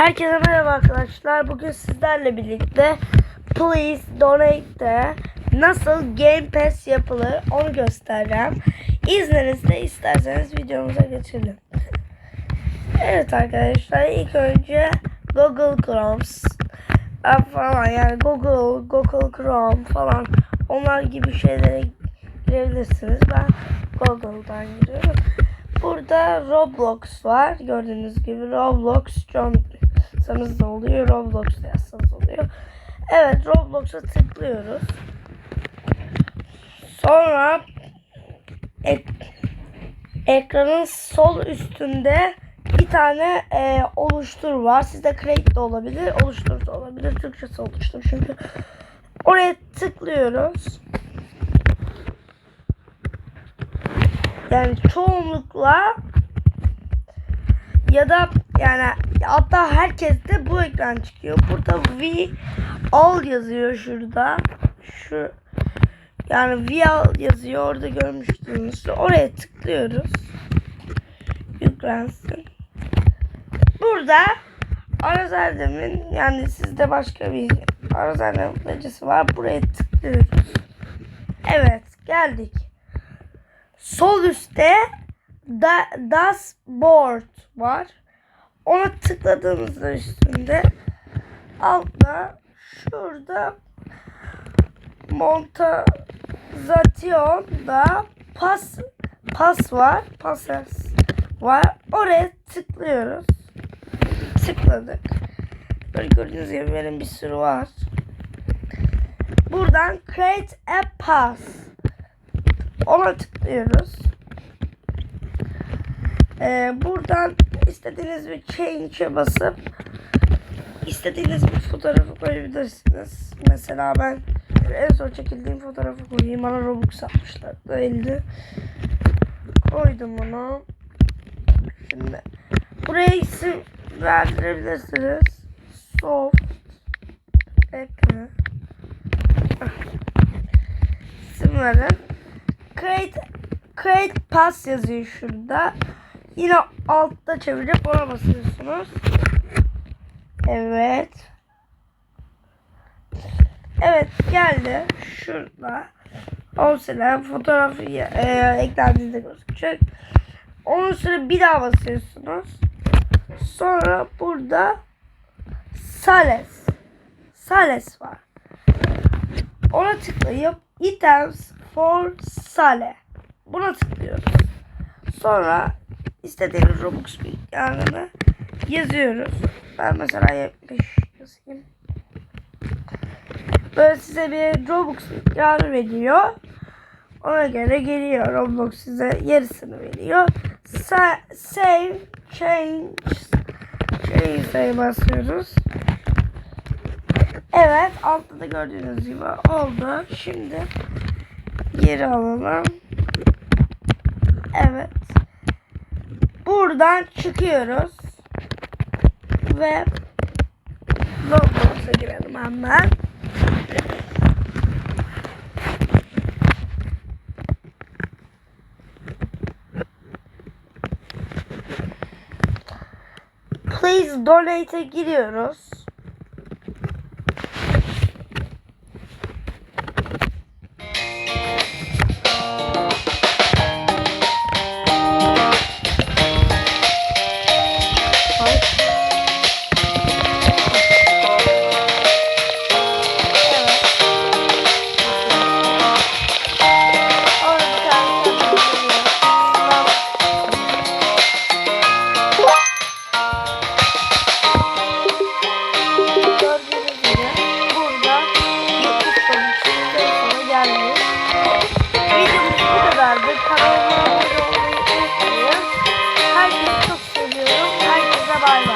Herkese merhaba arkadaşlar. Bugün sizlerle birlikte Please Donate'de nasıl Game Pass yapılır onu göstereceğim. İzninizle isterseniz videomuza geçelim. Evet arkadaşlar ilk önce Google Chrome falan yani Google, Google Chrome falan onlar gibi şeylere girebilirsiniz. Ben Google'dan giriyorum. Burada Roblox var. Gördüğünüz gibi Roblox yazsanız da oluyor. Roblox yazsanız oluyor. Evet Roblox'a tıklıyoruz. Sonra ek, ekranın sol üstünde bir tane e, oluştur var. Sizde create de olabilir, oluştur da olabilir. Türkçesi oluştur çünkü. Oraya tıklıyoruz. Yani çoğunlukla ya da yani hatta herkeste bu ekran çıkıyor. Burada V all yazıyor şurada. Şu yani V all yazıyor orada görmüştünüz. Oraya tıklıyoruz. Yüklensin. Burada Arazerdemin yani sizde başka bir Arazerdem kullanıcısı var. Buraya tıklıyoruz. Evet geldik. Sol üstte da, dashboard var. Ona tıkladığınızda üstünde altta şurada montazasyon da pas pas var. Passes var. Oraya tıklıyoruz. Tıkladık. Böyle gördüğünüz gibi benim bir sürü var. Buradan create a pass. Ona tıklıyoruz. Ee, buradan istediğiniz bir change'e basıp istediğiniz bir fotoğrafı koyabilirsiniz. Mesela ben en son çekildiğim fotoğrafı koyayım. Bana Robux atmışlar. Değildi. Koydum bunu. Şimdi buraya isim verdirebilirsiniz. Soft ekle. İsim verin. Create Create Pass yazıyor şurada. Yine altta çevirip ona basıyorsunuz. Evet. Evet geldi. Şurada. O sıra fotoğrafı e, eklendiğinde gözükecek. Onun sonra bir daha basıyorsunuz. Sonra burada Sales. Sales var. Ona tıklayıp Items for Sale. Buna tıklıyoruz. Sonra istediğiniz Robux miktarını yazıyoruz. Ben mesela 70 yazayım. Böyle size bir Robux miktarı veriyor. Ona göre geliyor. Roblox size yarısını veriyor. Sa save change change'e basıyoruz. Evet altta da gördüğünüz gibi oldu. Şimdi geri alalım. Evet. Buradan çıkıyoruz. Ve Roblox'a girelim hemen. Please donate'e giriyoruz.